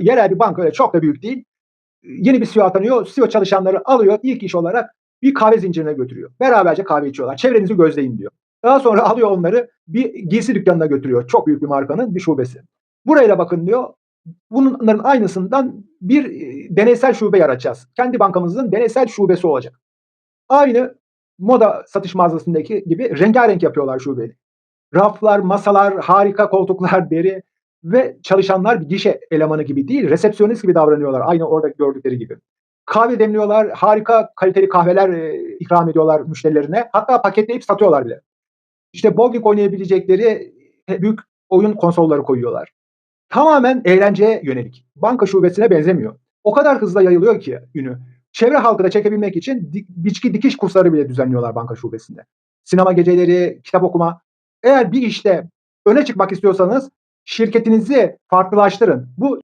Yerel bir banka öyle çok da büyük değil. Yeni bir CEO atanıyor. CEO çalışanları alıyor. ilk iş olarak bir kahve zincirine götürüyor. Beraberce kahve içiyorlar. Çevrenizi gözleyin diyor. Daha sonra alıyor onları bir giysi dükkanına götürüyor. Çok büyük bir markanın bir şubesi. Buraya bakın diyor. Bunların aynısından bir e, deneysel şube yaratacağız. Kendi bankamızın deneysel şubesi olacak. Aynı moda satış mağazasındaki gibi rengarenk yapıyorlar şubeyi. Raflar, masalar, harika koltuklar, deri ve çalışanlar bir gişe elemanı gibi değil, resepsiyonist gibi davranıyorlar. Aynı orada gördükleri gibi. Kahve demliyorlar, harika kaliteli kahveler e, ikram ediyorlar müşterilerine. Hatta paketleyip satıyorlar bile. İşte bowling oynayabilecekleri e, büyük oyun konsolları koyuyorlar. Tamamen eğlenceye yönelik. Banka şubesine benzemiyor. O kadar hızla yayılıyor ki ünü. Çevre halkı da çekebilmek için dik, biçki dikiş kursları bile düzenliyorlar banka şubesinde. Sinema geceleri, kitap okuma. Eğer bir işte öne çıkmak istiyorsanız şirketinizi farklılaştırın. Bu